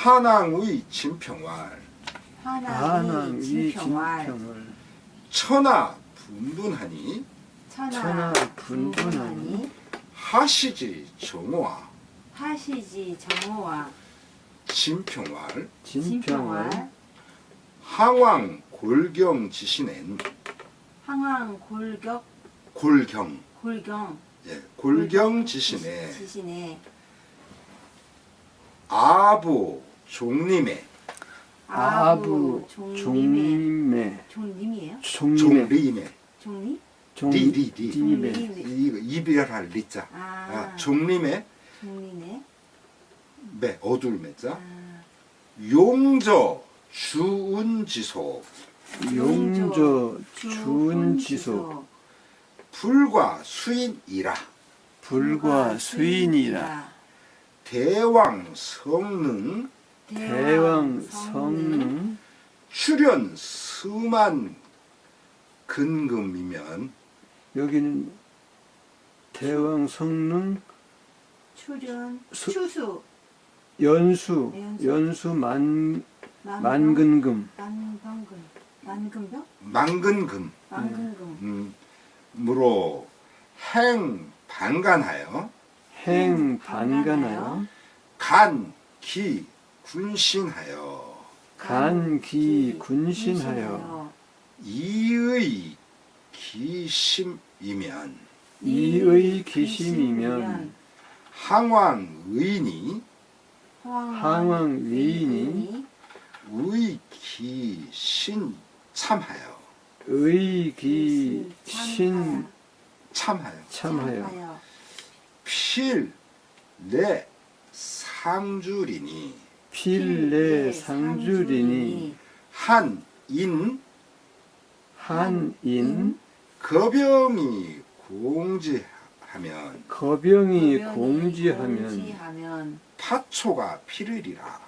한왕의 진평활 하나의 한왕 이 진평활 진평을 천하 분분하니? 천하 천하 분분하니? 분분하니? 하시지 정오와. 하시지 정오와. 진평활 진평을 진평활 항왕 골경 지신엔 항왕 골격? 골경. 골경. 예, 골경 지신에 지신에 아부 종림에. 아부 종림의 종림의 종림이에요? 종림의 종림에. 종리? 종- 리, 이거 이별할 리자. 아, 아, 종림에? 종리네. 매 어둘 매자. 아, 용저 주운지소. 용조 주운지소. 불과 수인이라. 불과 수인이라. 대왕 성능 대왕 성능 출연 수만 근금이면 여기는 대왕 성능 출연 수- 추수. 연수 연수. 연수 만 만병, 만근금. 만병근 만근병? 망근금. 만근금. 음, 무로 행 반간하여 행 반간하여 간기 군신하여. 간기 군신하여. 이의 기심이면. 이의 기심이면. 항왕 의인이. 항왕 위인이. 의기신 참하여. 의기 신 참하여. 참하여. 필내 상주리니 필내 상주리니 한인 한인 거병이 공지하면 거병이 공지하면 파초가 필을이라.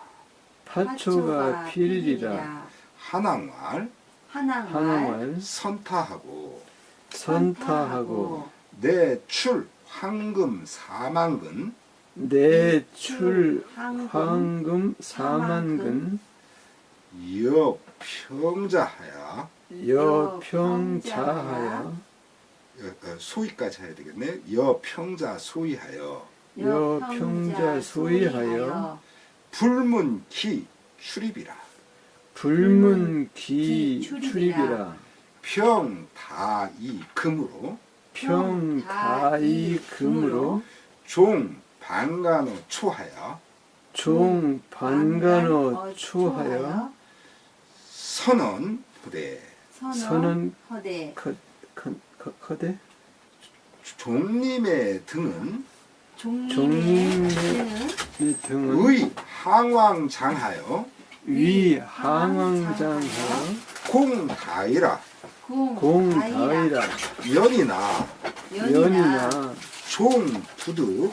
파초가 필이라. 한왕왈 한왕을 선타하고 선타하고 내출 황금 사만근 내출 황금 사만근 여평자하야. 여평자하여 어, 어, 소위까지 해야 되겠네. 여평자 소위하여. 여평자 소위하여. 불문기 출입이라. 불문기. 출입이라. 평다이 금으로. 평다이 금으로. 종 반간호 초하여. 종 반간호 초하여. 선언 부대. 선언 선언 허대. 커대 종림의 등은? 종림의 등은? 의 항왕장하여. 위 항왕장하여. 공다이라. 공 공다이라. 연이나. 연이나. 종부득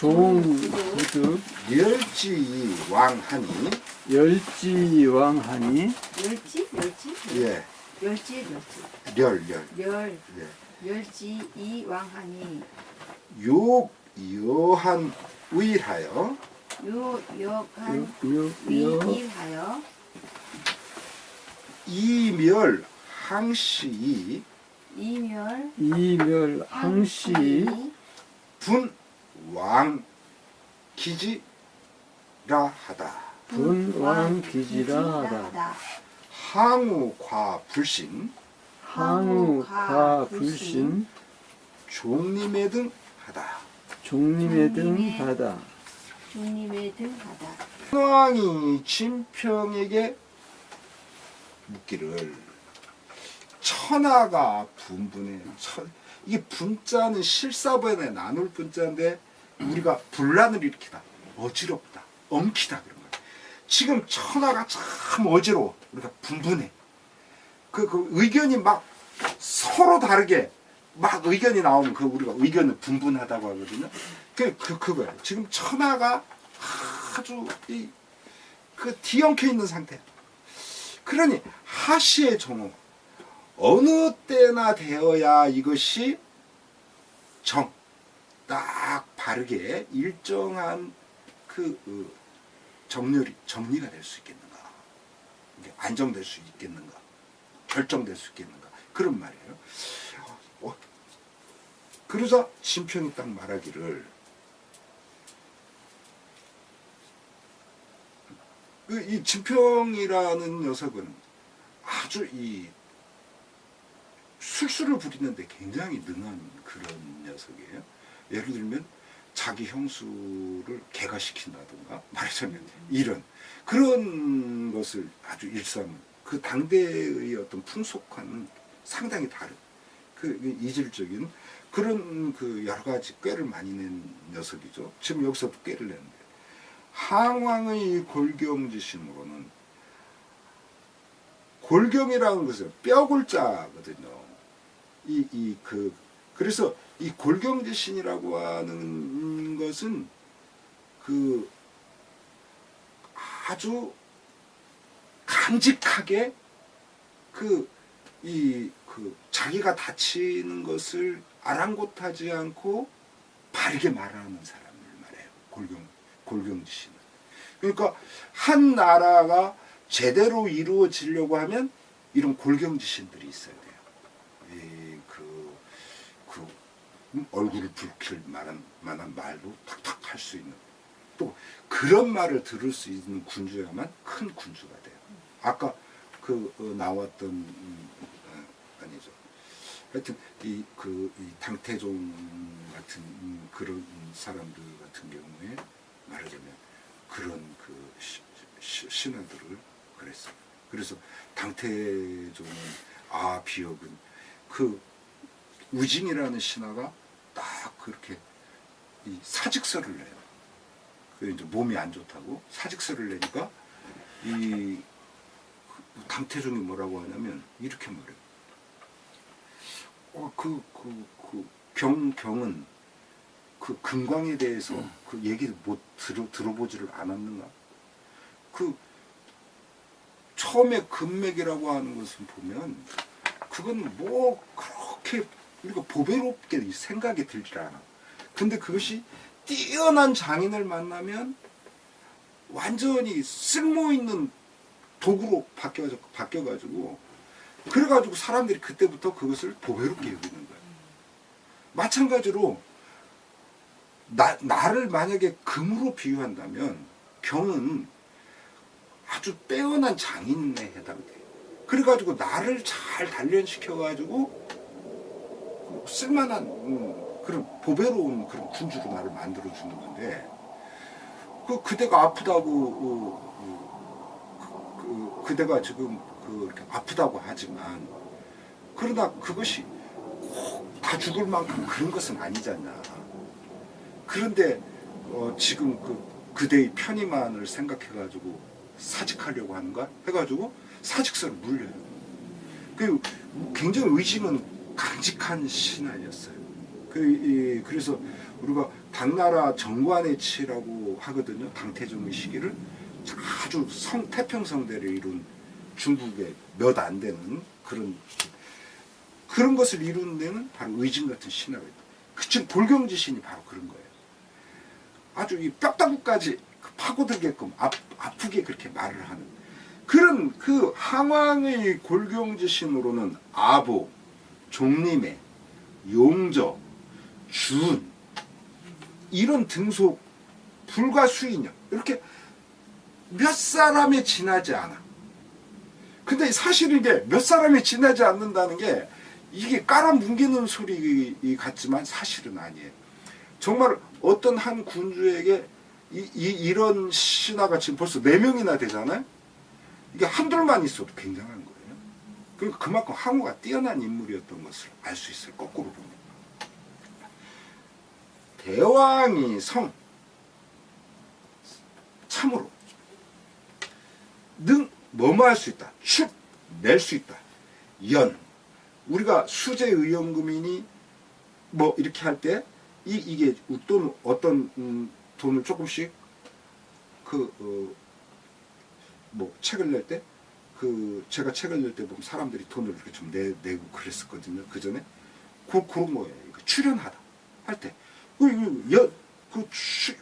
종부득 멸지왕하니. 열지왕하니. 멸지? 멸지? 예, 멸지 멸, 멸. 멸 예. 멸지 이 왕하니. 욕, 여한 위하여. 요 역한 요요 위일하여. 이멸 항시. 이멸 이멸 항시. 분 왕 기지라 하다. 분왕 기지라 하다. 항우과 불신 항우 과 불신 종림의 등 하다. 종림의 등 하다. 종림의 등하다. 왕이 진평에게 묻기를 천하가 분분해. 천, 이게 분자는 실사변에 나눌 분자인데 우리가 분란을 일으키다 어지럽다 엉키다 그런 거야 지금 천하가 참 어지러워. 우리가 분분해. 그, 그 의견이 막 서로 다르게 막 의견이 나오면 그 우리가 의견을 분분하다고 하거든요. 그, 그, 그거야 지금 천하가 아주 이, 그 뒤엉켜 있는 상태. 그러니 하시의 정오 어느 때나 되어야 이것이 정, 딱 바르게 일정한 그 어, 정렬이 정리가 될 수 있겠는가? 안정될 수 있겠는가? 결정될 수 있겠는가? 그런 말이에요. 어, 그러자 심평이 딱 말하기를 그이 진평이라는 녀석은 아주 이 술수를 부리는데 굉장히 능한 그런 녀석이에요. 예를 들면 자기 형수를 개가시킨다든가 말하자면 이런 그런 것을 아주 일삼은 그 당대의 어떤 풍속과는 상당히 다른 그 이질적인 그런 그 여러 가지 꾀를 많이 낸 녀석이죠. 지금 여기서도 꾀를 내는데 항왕의 골경지심으로는 골경이라는 것은 뼈골자거든요. 이 이 그 그래서 이 골경지신이라고 하는 것은 그 아주 간직하게 그 이 그 자기가 다치는 것을 아랑곳하지 않고 바르게 말하는 사람을 말해요. 골경 골경지신은. 그러니까 한 나라가 제대로 이루어지려고 하면 이런 골경지신들이 있어야 돼요. 이 그, 그 음, 얼굴을 붉힐 만한, 만한 말도 탁탁 할 수 있는 또 그런 말을 들을 수 있는 군주야만 큰 군주가 돼요. 아까 그 어, 나왔던 음, 어, 아니죠. 하여튼 이 그 이 당태종 같은 음, 그런 사람들 같은 경우에 말하자면 그런 그 신하들을 그랬어요. 그래서 당태종은 아 비역은 그 우진이라는 신하가 딱 그렇게 이 사직서를 내요. 그 이제 몸이 안 좋다고 사직서를 내니까 이 당태종이 뭐라고 하냐면 이렇게 말해요. 어, 그, 그, 그, 경, 경은 그 금광에 대해서 그 얘기를 못 들어, 들어보지를 않았는가? 그, 처음에 금맥이라고 하는 것을 보면, 그건 뭐, 그렇게 우리가 보배롭게 생각이 들질 않아. 근데 그것이 뛰어난 장인을 만나면 완전히 쓸모있는 도구로 바뀌어, 바뀌어가지고, 그래가지고 사람들이 그때부터 그것을 보배롭게 여기는 거예요. 마찬가지로 나, 나를 만약에 금으로 비유한다면 경은 아주 빼어난 장인에 해당돼요. 그래가지고 나를 잘 단련시켜가지고 그 쓸만한 음, 그런 보배로운 그런 군주로 나를 만들어주는 건데 그 그대가 아프다고 어, 어, 그, 그, 그 대가 지금 그 아프다고 하지만 그러나 그것이 꼭 다 죽을 만큼 그런 것은 아니잖냐. 그런데 어, 지금 그 그대의 편의만을 생각해가지고 사직하려고 하는가 해가지고 사직서를 물려요. 그 굉장히 의지는 강직한 신하였어요. 그, 이, 그래서 우리가 당나라 정관의 치라고 하거든요. 당태종의 시기를 아주 성 태평성대를 이룬 중국의 몇 안 되는 그런 그런 것을 이루는 데는 바로 의진 같은 신화가 있다. 그 지금 골경지신이 바로 그런 거예요. 아주 이 뼈다구까지 그 파고들게끔 아, 아프게 그렇게 말을 하는 그런 그 항왕의 골경지신으로는 아보, 종림의, 용저, 준 이런 등속 불과 수인역 이렇게 몇 사람에 지나지 않아. 근데 사실 이게 몇 사람이 지나지 않는다는 게 이게 깔아뭉개는 소리 같지만 사실은 아니에요. 정말 어떤 한 군주에게 이, 이, 런 신하가 지금 벌써 네명이나 되잖아요? 이게 한둘만 있어도 굉장한. 그러니까 그만큼 항우가 뛰어난 인물이었던 것을 알 수 있어요. 거꾸로 보면. 대왕이 성. 참으로. 능, 뭐뭐 할 수 있다. 축, 낼 수 있다. 연. 우리가 수재의연금이니 뭐 이렇게 할 때 이 이게 돈 어떤 음, 돈을 조금씩 그뭐 책을 낼 때 그 제가 책을 낼 때 보면 사람들이 돈을 이렇게 좀 내, 내고 그랬었거든요 그 전에 그 그런 거예요 출연하다 할 때 그, 여, 그 추,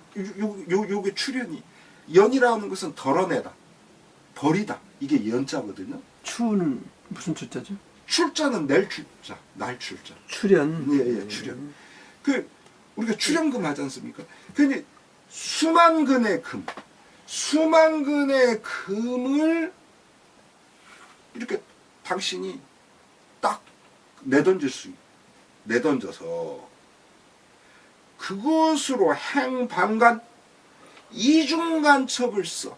요, 요, 요게 출연이 연이라는 것은 덜어내다, 버리다. 이게 연자거든요. 추는 무슨 추자죠? 출자는 낼 출자, 날 출자. 출연. 예, 예, 출연. 그 우리가 출연금 하지 않습니까? 근데 수만 근의 금, 수만 근의 금을 이렇게 당신이 딱 내던질 수, 내던져서 그것으로 행방간 이중간첩을 써.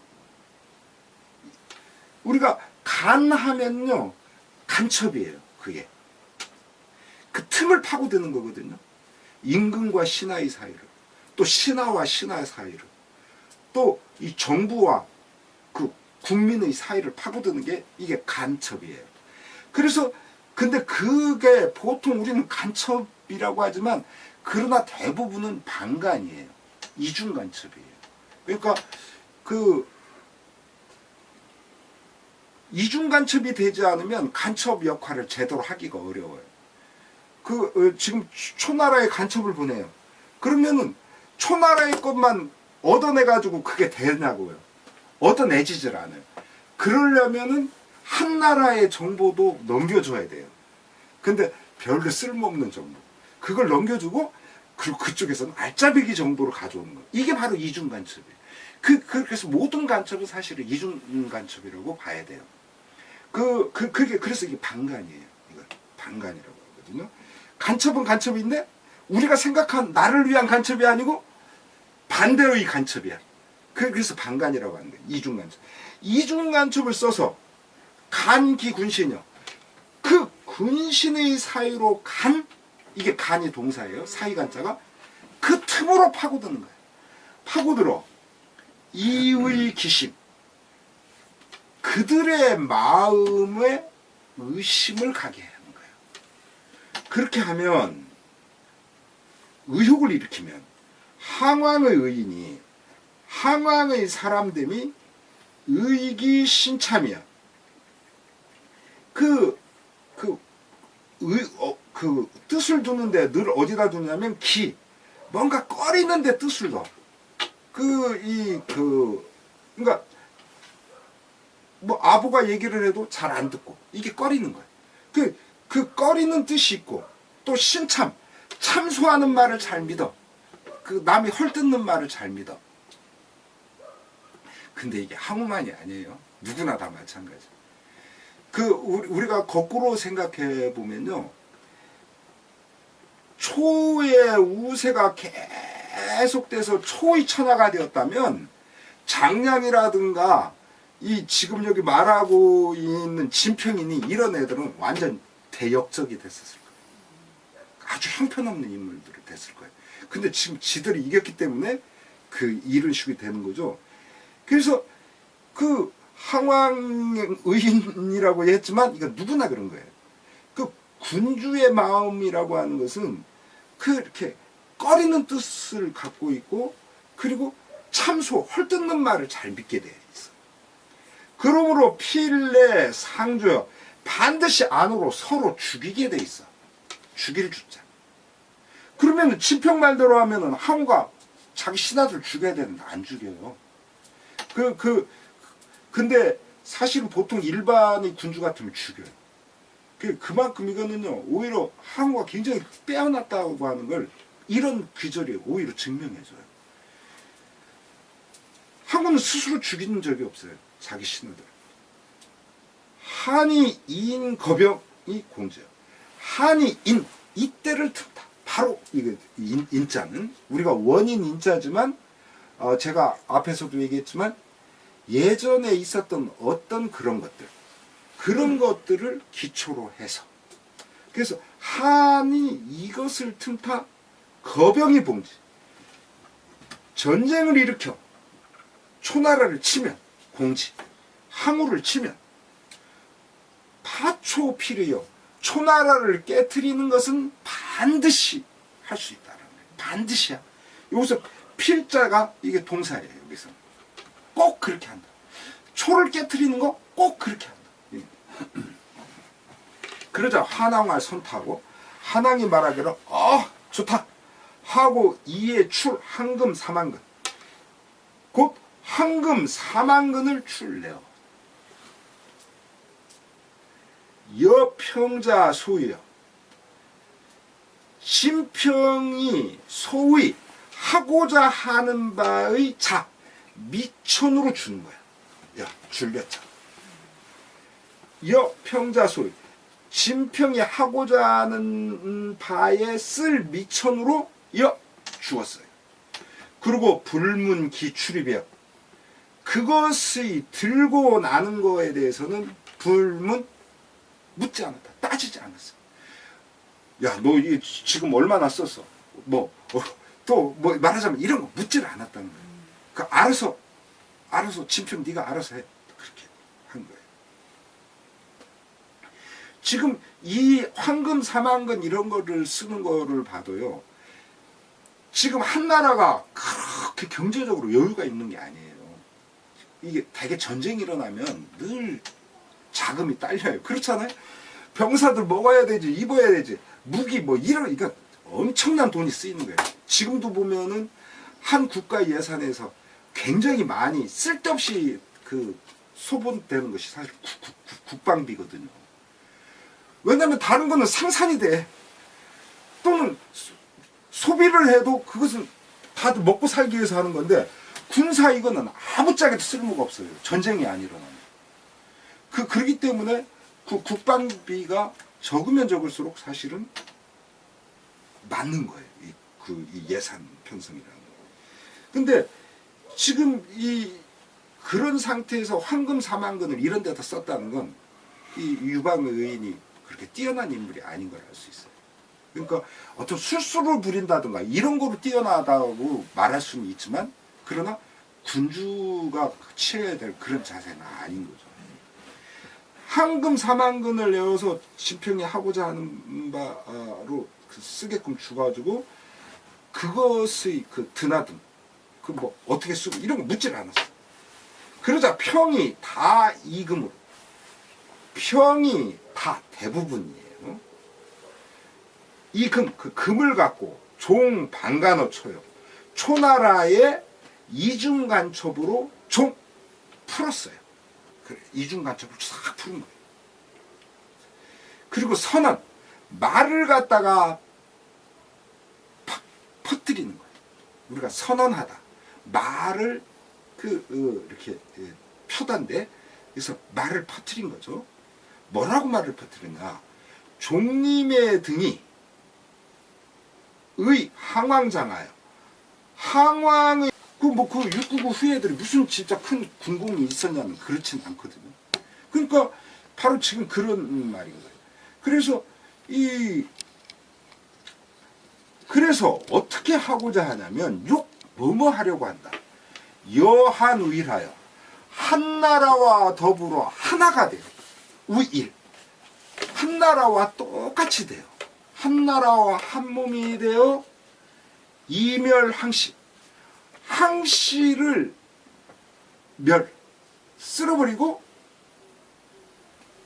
우리가 간하면요 간첩이에요. 그게 그 틈을 파고드는 거거든요. 임금과 신하의 사이를, 또 신하와 신하 사이를, 또 이 정부와 그 국민의 사이를 파고드는 게 이게 간첩이에요. 그래서 근데 그게 보통 우리는 간첩이라고 하지만 그러나 대부분은 반간이에요. 이중 간첩이에요. 그러니까 그 이중 간첩이 되지 않으면 간첩 역할을 제대로 하기가 어려워요. 그 어, 지금 초나라에 간첩을 보내요. 그러면은 초나라의 것만 얻어내 가지고 그게 되냐고요. 얻어내지질 않아요. 그러려면은 한 나라의 정보도 넘겨줘야 돼요. 근데 별로 쓸모없는 정보. 그걸 넘겨주고 그리고 그쪽에서는 알짜배기 정보를 가져오는 거. 이게 바로 이중 간첩이에요. 그, 그- 그래서 모든 간첩은 사실은 이중 간첩이라고 봐야 돼요. 그, 그, 그게, 그래서 이게 반간이에요. 이거. 반간이라고 하거든요. 간첩은 간첩인데, 우리가 생각한 나를 위한 간첩이 아니고, 반대로의 간첩이야. 그- 그래서 반간이라고 하는 거예요. 이중 간첩. 이중 간첩을 써서, 간기 군신이요. 그 군신의 사이로 간, 이게 간이 동사예요. 사이 간자가. 그 틈으로 파고드는 거예요. 파고들어. 이의 기심. 그들의 마음에 의심을 가게 하는 거예요. 그렇게 하면 의혹을 일으키면 항왕의 의인이 항왕의 사람됨이 의기신참이야. 그, 그, 의, 어, 그 뜻을 두는데 늘 어디다 두냐면 기. 뭔가 꺼리는데 뜻을 넣어. 그, 이, 그, 그러니까 뭐 아부가 얘기를 해도 잘 안 듣고 이게 꺼리는 거예요. 그, 그 꺼리는 뜻이 있고 또 신참 참소하는 말을 잘 믿어. 그 남이 헐뜯는 말을 잘 믿어. 근데 이게 한우만이 아니에요. 누구나 다 마찬가지. 그 우리- 우리가 거꾸로 생각해 보면요. 초의 우세가 계속돼서 초의 천하가 되었다면 장량이라든가 이 지금 여기 말하고 있는 진평이니 이런 애들은 완전 대역적이 됐었을 거예요. 아주 형편없는 인물들이 됐을 거예요. 근데 지금 지들이 이겼기 때문에 그 이런 식이 되는 거죠. 그래서 그 항왕 의인이라고 했지만 이건 누구나 그런 거예요. 그 군주의 마음이라고 하는 것은 그 이렇게 꺼리는 뜻을 갖고 있고 그리고 참소 헐뜯는 말을 잘 믿게 돼 있어. 그러므로 필내 상조여 반드시 안으로 서로 죽이게 돼 있어. 죽일 주자. 그러면 진평 말대로 하면은 항우가 자기 신하들 죽여야 되는데 안 죽여요. 그, 그, 근데 사실은 보통 일반의 군주 같으면 죽여요. 그, 그만큼 이거는요, 오히려 항우가 굉장히 빼어났다고 하는 걸 이런 귀절이 오히려 증명해줘요. 항우는 스스로 죽이는 적이 없어요. 자기 신하들. 한이 인 거병이 공제요. 한이 인 이때를 틈다. 바로 이거 인, 인자는 우리가 원인 인자지만 어, 제가 앞에서도 얘기했지만 예전에 있었던 어떤 그런 것들 그런 것들을 기초로 해서 그래서 한이 이것을 틈타 거병이 봉지 전쟁을 일으켜 초나라를 치면 공지 항우를 치면 파초필이요 초나라를 깨뜨리는 것은 반드시 할 수 있다는 거예요. 반드시야. 여기서 필자가 이게 동사예요. 여기서 꼭 그렇게 한다. 초를 깨뜨리는 거 꼭 그렇게 한다. 예. 그러자 한왕을 선타고 한왕이 말하기를 어 좋다 하고 이에 출 한금 삼한금 곧 황금 4만근을 출래요. 여평자 소유여. 심평이 소위 하고자 하는 바의 자 미천으로 주는 거야. 야 줄렸자. 여 평자 소유. 심평이 하고자 하는 바에 쓸 미천으로 여 주었어요. 그리고 불문 기출입이요. 그것이 들고 나는 거에 대해서는 불문 묻지 않았다. 따지지 않았어. 야, 너이 지금 얼마나 썼어? 뭐, 또 뭐 말하자면 이런 거 묻지를 않았다는 거예요. 그 알아서 알아서 진평 네가 알아서 해. 그렇게 한 거예요. 지금 이 황금 사만근 이런 거를 쓰는 거를 봐도요. 지금 한 나라가 그렇게 경제적으로 여유가 있는 게 아니에요. 이게 대개 전쟁이 일어나면 늘 자금이 딸려요. 그렇잖아요? 병사들 먹어야 되지, 입어야 되지, 무기 뭐 이런, 그러니까 엄청난 돈이 쓰이는 거예요. 지금도 보면은 한 국가 예산에서 굉장히 많이 쓸데없이 그 소분되는 것이 사실 국, 국, 국, 국방비거든요. 왜냐면 다른 거는 생산이 돼. 또는 소- 소비를 해도 그것은 다들 먹고 살기 위해서 하는 건데 군사 이거는 아무짝에도 쓸모가 없어요. 전쟁이 안 일어나면. 그 그렇기 때문에 그 국방비가 적으면 적을수록 사실은 맞는 거예요. 이, 그, 이 예산 편성이라는 거. 근데 지금 이 그런 상태에서 황금 사만근을 이런 데다 썼다는 건 이 유방 의인이 그렇게 뛰어난 인물이 아닌 걸 알 수 있어요. 그러니까 어떤 술수를 부린다든가 이런 거로 뛰어나다고 말할 수는 있지만 그러나 군주가 취해야 될 그런 자세는 아닌 거죠. 황금 사만근을 내어서 진평이 하고자 하는 바로 그 쓰게끔 주가지고 그것의 그 드나든 그뭐 어떻게 쓰고 이런 거 묻질 않았어. 그러자 평이 다 이금으로 평이 다 대부분이에요. 이금 그 금을 갖고 종 방간어 쳐요. 초나라의 이중간첩으로 종 풀었어요. 그래, 이중간첩으로 싹 푸는 거예요. 그리고 선은 말을 갖다가 팍 퍼뜨리는 거예요. 우리가 선언하다. 말을 그 어, 이렇게 예, 표단데 그래서 말을 퍼뜨린 거죠. 뭐라고 말을 퍼뜨리냐? 종님의 등이 의 항왕장하여 항왕의 그뭐그 699 후예들이 무슨 진짜 큰 군공이 있었냐면 그렇진 않거든요. 그러니까 바로 지금 그런 말인 거예요. 그래서 이 그래서 어떻게 하고자 하냐면 욕 뭐뭐 하려고 한다. 여한 우일하여 한 나라와 더불어 하나가 돼요. 우일. 한 나라와 똑같이 돼요. 한 나라와 한 몸이 되어 이멸항시. 항시를 멸 쓸어버리고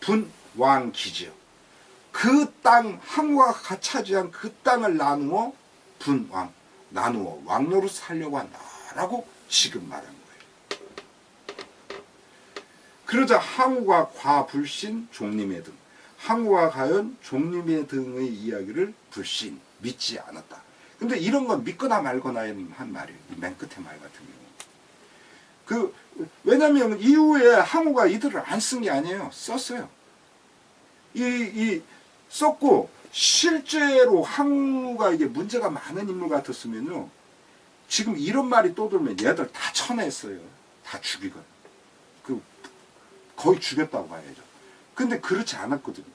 분왕기지요. 그 땅 항우가 차지한 그 땅을 나누어 분왕 나누어 왕로로 살려고 한다라고 지금 말한 거예요. 그러자 항우가 과불신 종림의 등 항우가 과연 종림의 등의 이야기를 불신 믿지 않았다. 근데 이런 건 믿거나 말거나 한 말이에요. 이맨 끝에 말 같은 경우. 그 왜냐하면 이후에 항우가 이들을 안 쓴 게 아니에요. 썼어요. 이, 이 썼고 실제로 항우가 이게 문제가 많은 인물 같았으면요. 지금 이런 말이 또 돌면 얘들 다 쳐냈어요. 다 죽이건. 그 거의 죽였다고 봐야죠. 근데 그렇지 않았거든요.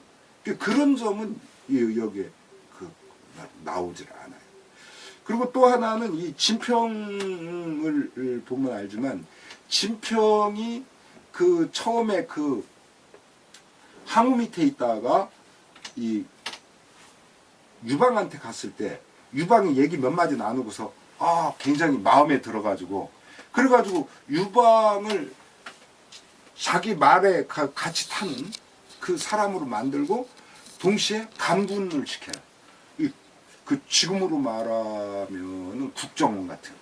그 그런 점은 이- 여기에 그 나- 나오질 않아요. 그리고 또 하나는 이 진평을 보면 알지만 진평이 그 처음에 그 항우 밑에 있다가 이 유방한테 갔을 때 유방이 얘기 몇 마디 나누고서 아 굉장히 마음에 들어가지고 그래가지고 유방을 자기 말에 가- 같이 타는 그 사람으로 만들고 동시에 감군을 시켜요. 이- 그 지금으로 말하면은 국정원 같은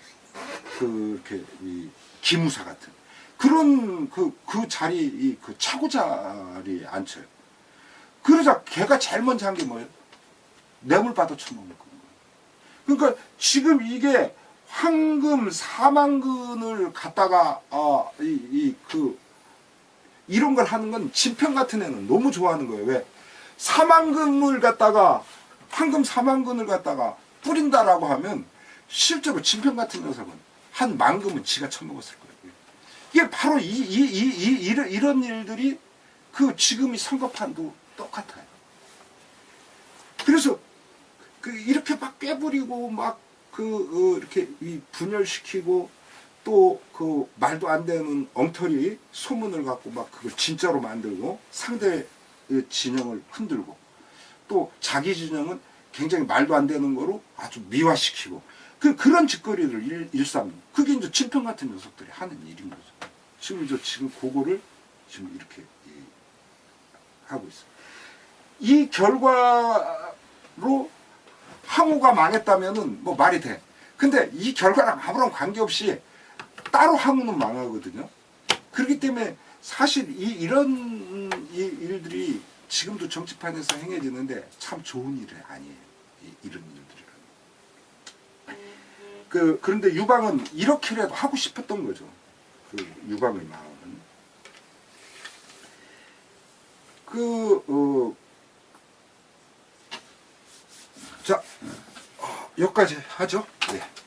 그렇게 이 기무사 같은 그런 그, 그 자리, 이그 차고 자리에 앉혀요. 그러자 걔가 제일 먼저 한 게 뭐예요? 뇌물 받아 처먹는 거예요. 그러니까 지금 이게 황금 사망근을 갖다가 어, 이, 이, 그, 이런 걸 하는 건 진평 같은 애는 너무 좋아하는 거예요. 왜? 사망금을 갖다가 황금 사망근을 갖다가 뿌린다라고 하면 실제로 진평 같은 녀석은 한 만금은 지가 처먹었을 거예요. 이게 바로 이, 이, 이, 이, 이런 일들이 그 지금 이 선거판도 똑같아요. 그래서 그 이렇게 막 꿰부리고 막그 이렇게 이 분열시키고 또 그 말도 안 되는 엉터리 소문을 갖고 막 그걸 진짜로 만들고 상대 진영을 흔들고 또 자기 진영은 굉장히 말도 안 되는 거로 아주 미화시키고 그 그런 짓거리를 일, 일삼는 그게 이제 진평 같은 녀석들이 하는 일인 거죠. 지금 저 지금 그거를 지금 이렇게 이, 하고 있어요. 이 결과로 항우가 망했다면은 뭐 말이 돼. 근데 이 결과랑 아무런 관계없이 따로 항우는 망하거든요. 그렇기 때문에 사실 이 이런 이 일들이 지금도 정치판에서 행해지는데 참 좋은 일이 아니에요. 이, 이런 일들이. 그 그런데 유방은 이렇게라도 하고 싶었던 거죠. 그 유방의 마음은. 그 어, 자 어, 여기까지 하죠. 네.